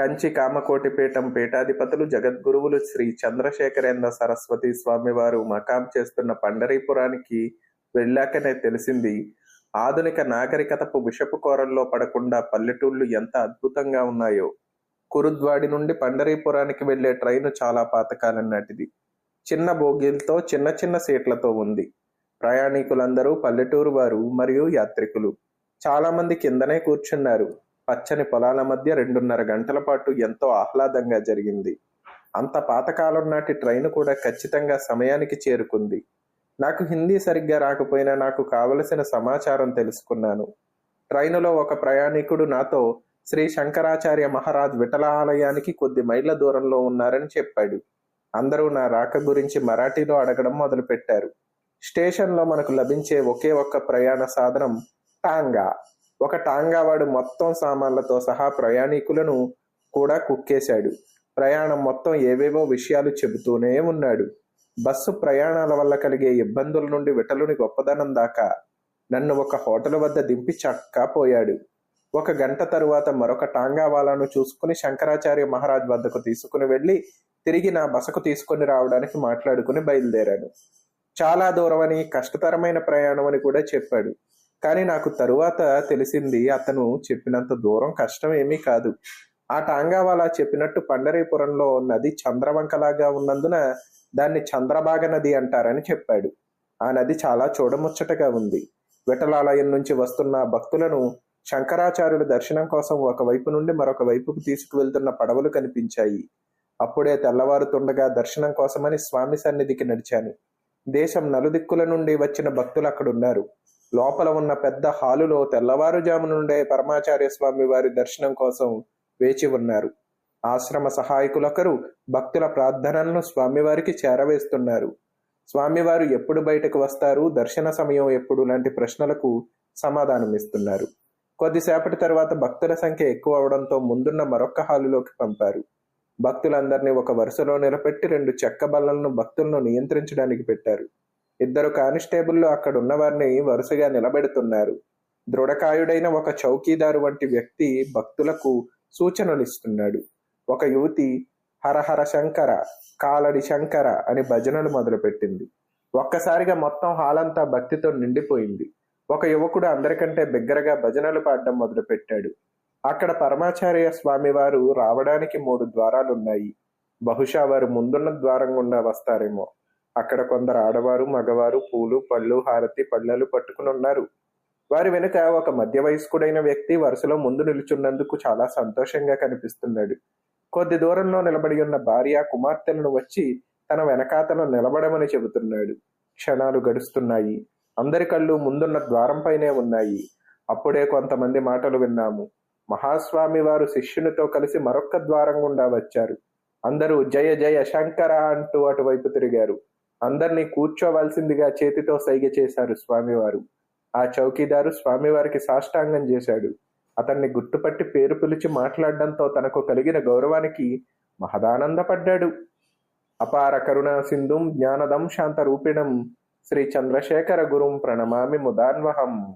కంచి కామకోటిపీఠం పీఠాధిపతులు జగద్గురువులు శ్రీ చంద్రశేఖరేంద్ర సరస్వతి స్వామివారు మకాం చేస్తున్న పండరీపురానికి వెళ్ళాకనే తెలిసింది. ఆధునిక నాగరికతపు విషపు కోరల్లో పడకుండా పల్లెటూళ్ళు ఎంత అద్భుతంగా ఉన్నాయో. కురుద్వాడి నుండి పండరీపురానికి వెళ్ళే ట్రైను చాలా పాతకాలం నాటిది. చిన్న బోగీలతో చిన్న చిన్న సీట్లతో ఉంది. ప్రయాణికులందరూ పల్లెటూరు వారు మరియు యాత్రికులు. చాలా మంది కిందనే కూర్చున్నారు. పచ్చని పొలాల మధ్య రెండున్నర గంటల పాటు ఎంతో ఆహ్లాదంగా జరిగింది. అంత పాతకాలం నాటి ట్రైన్ కూడా ఖచ్చితంగా సమయానికి చేరుకుంది. నాకు హిందీ సరిగ్గా రాకపోయినా నాకు కావలసిన సమాచారం తెలుసుకున్నాను. ట్రైనులో ఒక ప్రయాణికుడు నాతో శ్రీ శంకరాచార్య మహారాజ్ విఠల ఆలయానికి కొద్ది మైళ్ళ దూరంలో ఉన్నారని చెప్పాడు. అందరూ నా రాక గురించి మరాఠీలో అడగడం మొదలుపెట్టారు. స్టేషన్లో మనకు లభించే ఒకే ఒక్క ప్రయాణ సాధనం టాంగా. ఒక టాంగా వాడు మొత్తం సామాన్లతో సహా ప్రయాణికులను కూడా కుక్కేశాడు. ప్రయాణం మొత్తం ఏవేవో విషయాలు చెబుతూనే ఉన్నాడు. బస్సు ప్రయాణాల వల్ల కలిగే ఇబ్బందుల నుండి విటలుని గొప్పదనం దాకా నన్ను ఒక హోటల్ వద్ద దింపి చక్కా పోయాడు. ఒక గంట తరువాత మరొక టాంగా వాలాను చూసుకుని శంకరాచార్య మహారాజ్ వద్దకు తీసుకుని వెళ్ళి తిరిగి నా బసకు తీసుకుని రావడానికి మాట్లాడుకుని బయలుదేరాను. చాలా దూరమని కష్టతరమైన ప్రయాణం అని కూడా చెప్పాడు. కానీ నాకు తరువాత తెలిసింది అతను చెప్పినంత దూరం కష్టం ఏమీ కాదు. ఆ టాంగావాలా చెప్పినట్టు పండరీపురంలో నది చంద్రవంకలాగా ఉన్నందున దాన్ని చంద్రబాగ నది అంటారని చెప్పాడు. ఆ నది చాలా చూడముచ్చటగా ఉంది. విఠలాలయం నుంచి వస్తున్న భక్తులను శంకరాచార్యుల దర్శనం కోసం ఒకవైపు నుండి మరొక వైపుకు తీసుకువెళ్తున్న పడవలు కనిపించాయి. అప్పుడే తెల్లవారుతుండగా దర్శనం కోసమని స్వామి సన్నిధికి నడిచాను. దేశం నలుదిక్కుల నుండి వచ్చిన భక్తులు అక్కడున్నారు. లోపల ఉన్న పెద్ద హాలులో తెల్లవారుజాము నుండే పరమాచార్య స్వామి వారి దర్శనం కోసం వేచి ఉన్నారు. ఆశ్రమ సహాయకులొకరు భక్తుల ప్రార్థనలను స్వామివారికి చేరవేస్తున్నారు. స్వామివారు ఎప్పుడు బయటకు వస్తారు? దర్శన సమయం ఎప్పుడు? లాంటి ప్రశ్నలకు సమాధానమిస్తున్నారు. కొద్దిసేపటి తర్వాత భక్తుల సంఖ్య ఎక్కువ అవడంతో ముందున్న మరొక హాలులోకి పంపారు. భక్తులందరినీ ఒక వరుసలో నిలబెట్టి రెండు చెక్క బల్లలను భక్తులను నియంత్రించడానికి పెట్టారు. ఇద్దరు కానిస్టేబుల్లు అక్కడ వారిని వరుసగా నిలబెడుతున్నారు. దృఢకాయుడైన ఒక చౌకీదారు వంటి వ్యక్తి భక్తులకు సూచనలు ఇస్తున్నాడు ఒక యువతి హరహర శంకర కాలడి శంకర అని భజనలు మొదలుపెట్టింది. ఒక్కసారిగా మొత్తం హాలంతా భక్తితో నిండిపోయింది. ఒక యువకుడు అందరికంటే బిగ్గరగా భజనలు పాడడం మొదలుపెట్టాడు. అక్కడ పరమాచార్య స్వామి వారు రావడానికి మూడు ద్వారాలున్నాయి. బహుశా వారు ముందున్న ద్వారం గుండా వస్తారేమో. అక్కడ కొందరు ఆడవారు మగవారు పూలు పళ్ళు హారతి పళ్ళలు పట్టుకుని ఉన్నారు. వారి వెనుక ఒక మధ్య వయస్కుడైన వ్యక్తి వరుసలో ముందు నిలుచున్నందుకు చాలా సంతోషంగా కనిపిస్తున్నాడు. కొద్ది దూరంలో నిలబడి ఉన్న భార్య కుమార్తెలను వచ్చి తన వెనకాతలో నిలబడమని చెబుతున్నాడు. క్షణాలు గడుస్తున్నాయి. అందరి కళ్ళు ముందున్న ద్వారంపైనే ఉన్నాయి. అప్పుడే కొంతమంది మాటలు విన్నాము. మహాస్వామి వారు శిష్యునితో కలిసి మరొక్క ద్వారం గుండా వచ్చారు. అందరూ జయ జయ శంకర అంటూ అటువైపు తిరిగారు. అందరినీ కూర్చోవలసిందిగా చేతితో సైగ చేశారు స్వామివారు. ఆ చౌకీదారు స్వామివారికి సాష్టాంగం చేశాడు. అతన్ని గుర్తుపట్టి పేరు పిలిచి మాట్లాడడంతో తనకు కలిగిన గౌరవానికి మహదానందపడ్డాడు. అపార కరుణా సింధుం జ్ఞానదం శాంత రూపిణం శ్రీ చంద్రశేఖర గురుం ప్రణమామి ముదాన్వహం.